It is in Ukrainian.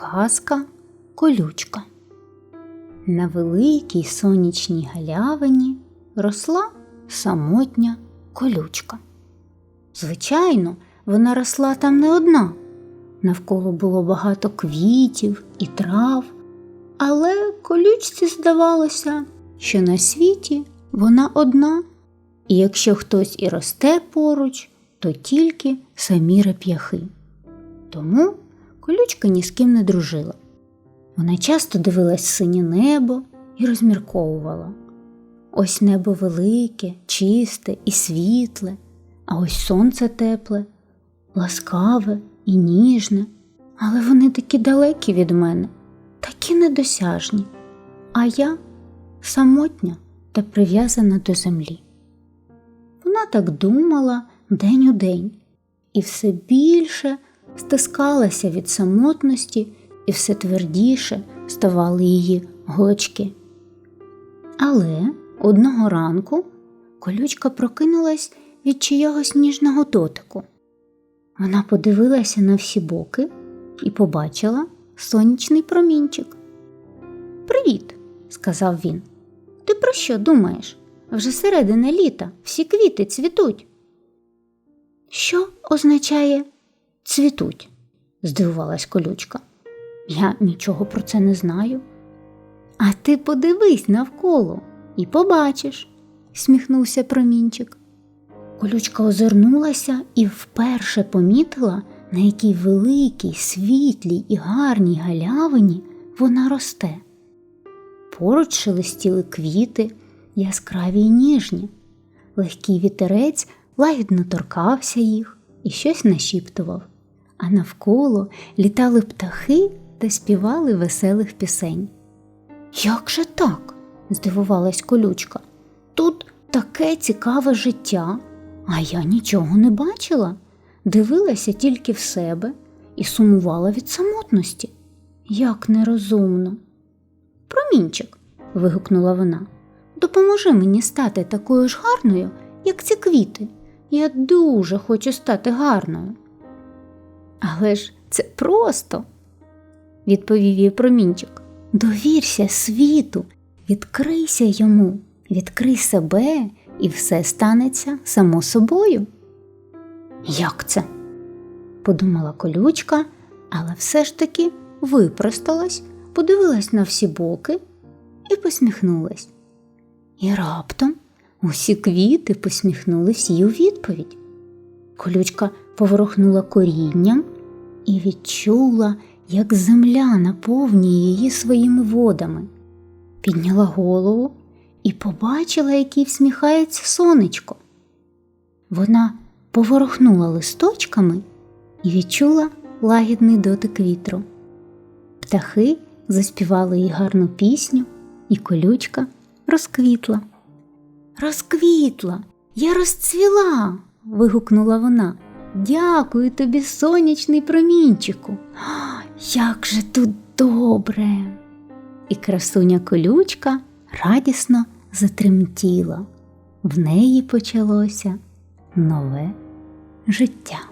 Казка колючка. На великій сонячній галявині росла самотня колючка. Звичайно, вона росла там не одна. Навколо було багато квітів і трав, але колючці здавалося, що на світі вона одна, і якщо хтось і росте поруч, то тільки самі реп'яхи. Тому колючка ні з ким не дружила. Вона часто дивилась синє небо і розмірковувала. Ось небо велике, чисте і світле, а ось сонце тепле, ласкаве і ніжне, але вони такі далекі від мене, такі недосяжні, а я самотня та прив'язана до землі. Вона так думала день у день і все більше стискалася від самотності і все твердіше ставали її голочки. Але одного ранку колючка прокинулась від чиягось ніжного дотику. Вона подивилася на всі боки і побачила сонячний промінчик. Привіт, сказав він. Ти про що думаєш? Вже середина літа, всі квіти цвітуть. Що означає цвітуть? здивувалась колючка. Я нічого про це не знаю. А ти подивись навколо і побачиш, сміхнувся промінчик. Колючка озирнулася і вперше помітила, на якій великій, світлій і гарній галявині вона росте. Поруч шелестіли квіти, яскраві й ніжні. Легкий вітерець лагідно торкався їх і щось нашіптував, а навколо літали птахи та співали веселих пісень. Як же так? здивувалась колючка. Тут таке цікаве життя, а я нічого не бачила, дивилася тільки в себе і сумувала від самотності. Як нерозумно. Промінчик, вигукнула вона, допоможи мені стати такою ж гарною, як ці квіти. Я дуже хочу стати гарною. Але ж це просто, відповів їй промінчик. Довірся світу, відкрийся йому, відкрий себе, і все станеться само собою. Як це? подумала колючка, але все ж таки випросталась, подивилась на всі боки і посміхнулась. І раптом усі квіти посміхнулись їй у відповідь. Колючка поворухнула корінням і відчула, як земля наповнює її своїми водами, підняла голову і побачила, який всміхається сонечко. Вона поворухнула листочками і відчула лагідний дотик вітру. Птахи заспівали їй гарну пісню, і колючка розквітла. Розквітла, я розцвіла. вигукнула вона. Дякую тобі, сонячний промінчику. Як же тут добре. І красуня колючка радісно затремтіла. В неї почалося нове життя.